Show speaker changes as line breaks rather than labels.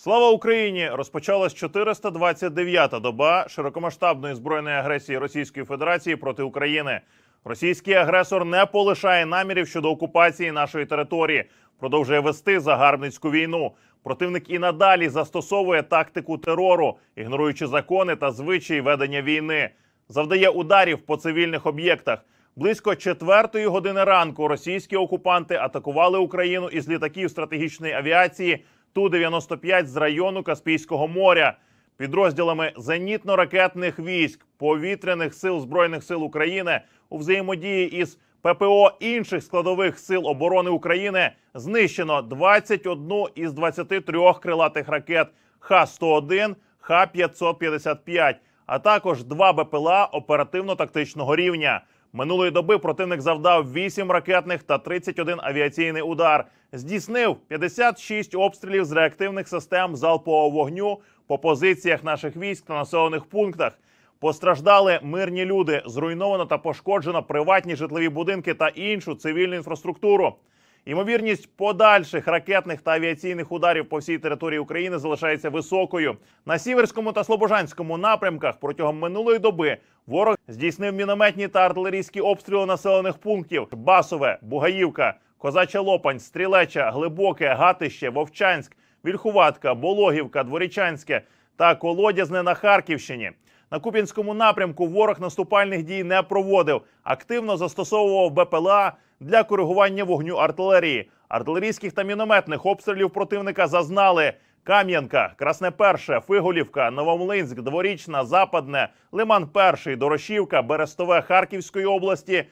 Слава Україні! Розпочалась 429-та доба широкомасштабної збройної агресії Російської Федерації проти України. Російський агресор не полишає намірів щодо окупації нашої території, продовжує вести загарбницьку війну. Противник і надалі застосовує тактику терору, ігноруючи закони та звичаї ведення війни, завдає ударів по цивільних об'єктах. Близько четвертої години ранку російські окупанти атакували Україну із літаків стратегічної авіації Ту-95 з району Каспійського моря. Підрозділами зенітно-ракетних військ повітряних сил збройних сил України у взаємодії із ППО інших складових сил оборони України знищено 21 із 23 крилатих ракет Х-101, Х-555, а також два БПЛА оперативно-тактичного рівня. Минулої доби противник завдав 8 ракетних та 31 авіаційний удар. Здійснив 56 обстрілів з реактивних систем залпового вогню по позиціях наших військ та населених пунктах. Постраждали мирні люди, зруйновано та пошкоджено приватні житлові будинки та іншу цивільну інфраструктуру. Ймовірність подальших ракетних та авіаційних ударів по всій території України залишається високою. На сіверському та слобожанському напрямках протягом минулої доби ворог здійснив мінометні та артилерійські обстріли населених пунктів: Басове, Бугаївка, Козача Лопань, Стрілеча, Глибоке, Гатище, Вовчанськ, Вільхуватка, Бологівка, Дворічанське та Колодязне на Харківщині. На Куп'янському напрямку ворог наступальних дій не проводив. Активно застосовував БПЛА для коригування вогню артилерії. Артилерійських та мінометних обстрілів противника зазнали Кам'янка, Красне Перше, Фиголівка, Новомлинськ, Дворічна, Западне, Лиман Перший, Дорошівка, Берестове Харківської області